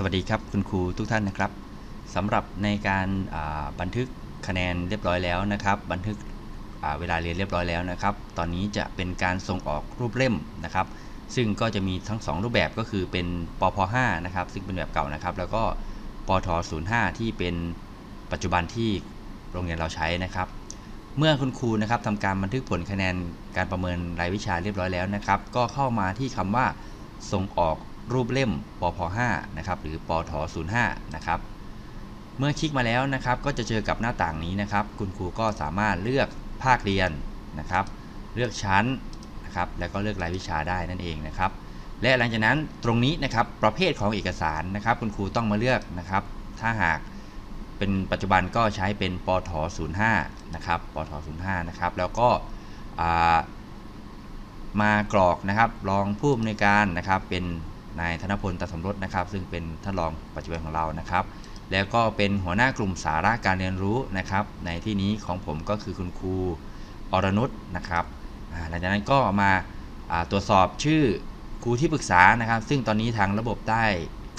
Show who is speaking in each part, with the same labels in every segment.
Speaker 1: สวัสดีครับคุณครูทุกท่านนะครับสำหรับในการาบันทึกคะแนนเรียบร้อยแล้วนะครับ บันทึกเวลาเรียนเรียบร้อยแล้วนะครับ ตอนนี้จะเป็นการส่งออกรูปเล่มนะครับ ซึ่งก็จะมีทั้ง 2 รูปแบบก็คือเป็นปพ5นะครับซึ่งเป็นแบบเก่านะครับ แล้วก็ปท05 ที่เป็นปัจจุบันที่โรงเรียนเราใช้นะครับ เมื่อคุณครูนะครับทำการบันทึกผลคะแนนการประเมินรายวิชาเรียบร้อยแล้วนะครับ ก็เข้ามาที่คำว่าส่งออก รูปเล่มปพ5นะครับหรือปท05นะครับเมื่อคลิกมาแล้วนะครับ ก็จะเจอกับหน้าต่างนี้นะครับ คุณครูก็สามารถเลือกภาคเรียนนะครับ เลือกชั้นนะครับ แล้วก็เลือกรายวิชาได้นั่นเองนะครับ และหลังจากนั้นตรงนี้นะครับประเภทของเอกสารนะครับ คุณครูต้องมาเลือกนะครับ ถ้าหากเป็นปัจจุบันก็ใช้เป็นปท05นะครับปท05นะครับ แล้วก็มากรอกนะครับ รองผู้อำนวยการนะครับเป็น นายธนพลตัดสมรสนะครับ ซึ่งเป็นท่านรองปัจจุบันของเรานะครับ แล้วก็เป็นหัวหน้ากลุ่มสาระการเรียนรู้นะครับ ในที่นี้ของผมก็คือคุณครูอรนุชนะครับหลังจากนั้นก็มาาตรวจสอบชื่อครูที่ปรึกษานะครับ ซึ่งตอนนี้ทางระบบได้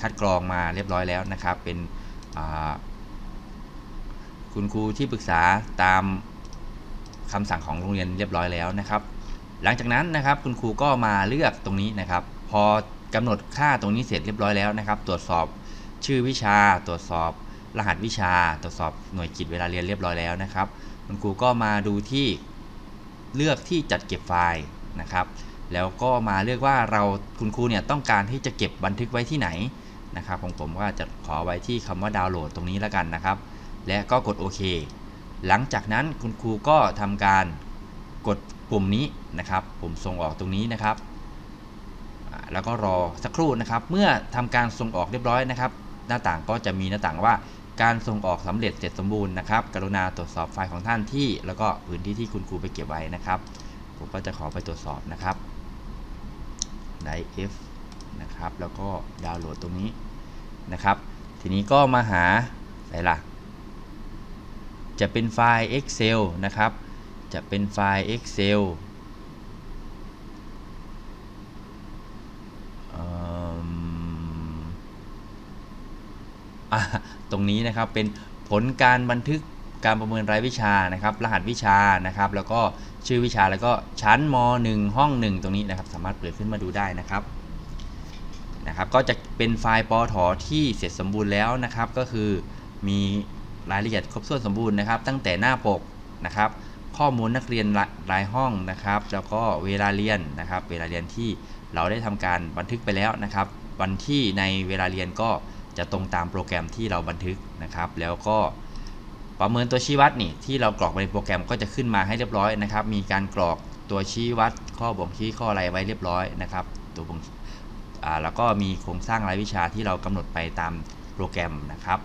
Speaker 1: คัดกรองมาเรียบร้อยแล้วนะครับ เป็นคุณครูที่ปรึกษาตามคำสั่งของโรงเรียนเรียบร้อยแล้วนะครับ หลังจากนั้นนะครับคุณครูก็มาเลือกตรงนี้นะครับ พอ กำหนดค่าตรงนี้เสร็จเรียบร้อยแล้วนะครับ ตรวจสอบชื่อวิชา ตรวจสอบรหัสวิชา ตรวจสอบหน่วยกิจเวลาเรียนเรียบร้อยแล้วนะครับ คุณครูก็มาดูที่เลือกที่จัดเก็บไฟล์นะครับ แล้วก็มาเลือกว่าเราคุณครูเนี่ยต้องการที่จะเก็บบันทึกไว้ที่ไหนนะครับของผมก็จะขอไว้ที่คำว่าดาวน์โหลดตรงนี้แล้วกันนะครับ และก็กดโอเคหลังจากนั้นคุณครูก็ทำการกดปุ่มนี้นะครับ ปุ่มส่งออกตรงนี้นะครับ แล้วก็รอสักครู่นะครับ เมื่อทำการส่งออกเรียบร้อยนะครับ หน้าต่างก็จะมีหน้าต่างว่าการส่งออกสำเร็จเสร็จสมบูรณ์นะครับ กรุณาตรวจสอบไฟล์ของท่านที่ แล้วก็พื้นที่ที่คุณครูไปเก็บไว้นะครับ ผมก็จะขอไปตรวจสอบนะครับได้ F นะครับ แล้วก็ดาวน์โหลดตรงนี้นะครับ ทีนี้ก็มาหาอะไรล่ะ จะเป็นไฟล์ Excel นะครับ จะเป็นไฟล์ Excel เอิ่มอะ ตรงนี้นะครับเป็นผลการบันทึกการประเมินรายวิชานะครับ รหัสวิชานะครับ แล้วก็ชื่อวิชาแล้วก็ชั้นม .1 ห้อง 1 ตรงนี้นะครับ สามารถเปิดขึ้นมาดูได้นะครับนะครับ ก็จะเป็นไฟล์ปอถอที่เสร็จสมบูรณ์แล้วนะครับ ก็คือมีรายละเอียดครบถ้วนสมบูรณ์นะครับ ตั้งแต่หน้าปกนะครับ ข้อมูลนักเรียนรายห้องนะครับ แล้วก็เวลาเรียนนะครับ เวลาเรียนที่เราได้ทำการบันทึกไปแล้วนะครับ วันที่ในเวลาเรียนก็ จะตรงตามโปรแกรมที่เราบันทึกนะครับ แล้วก็ประเมินตัวชี้วัดนี่ที่เรากรอกไปในโปรแกรมก็จะขึ้นมาให้เรียบร้อยนะครับ มีการกรอกตัวชี้วัด ข้อบ่งชี้ข้ออะไรไว้เรียบร้อยนะครับ ตัวบ่งอแล้วก็มีโครงสร้างรายวิชาที่เรากำหนดไปตามโปรแกรมนะครับ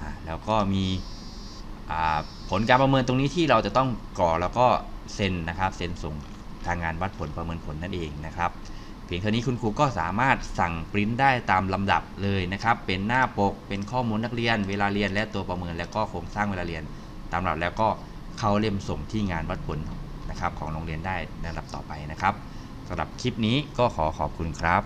Speaker 1: อ่าแล้วก็มีอ่าผลการประเมินตรงนี้ที่เราจะต้องกรอกแล้วก็เซ็นนะครับ เซ็นส่งทางงานวัดผลประเมินผลนั่นเองนะครับ เพียงเท่านี้คุณครูก็สามารถสั่งปริ้นได้ตามลำดับเลยนะครับ เป็นหน้าปก เป็นข้อมูลนักเรียน เวลาเรียนและตัวประเมิน แล้วก็โครงสร้างเวลาเรียน ตามลำดับแล้วก็เข้าเล่มส่งที่งานวัดผลนะครับของโรงเรียนได้ในลำดับต่อไปนะครับสำหรับคลิปนี้ก็ขอขอบคุณครับ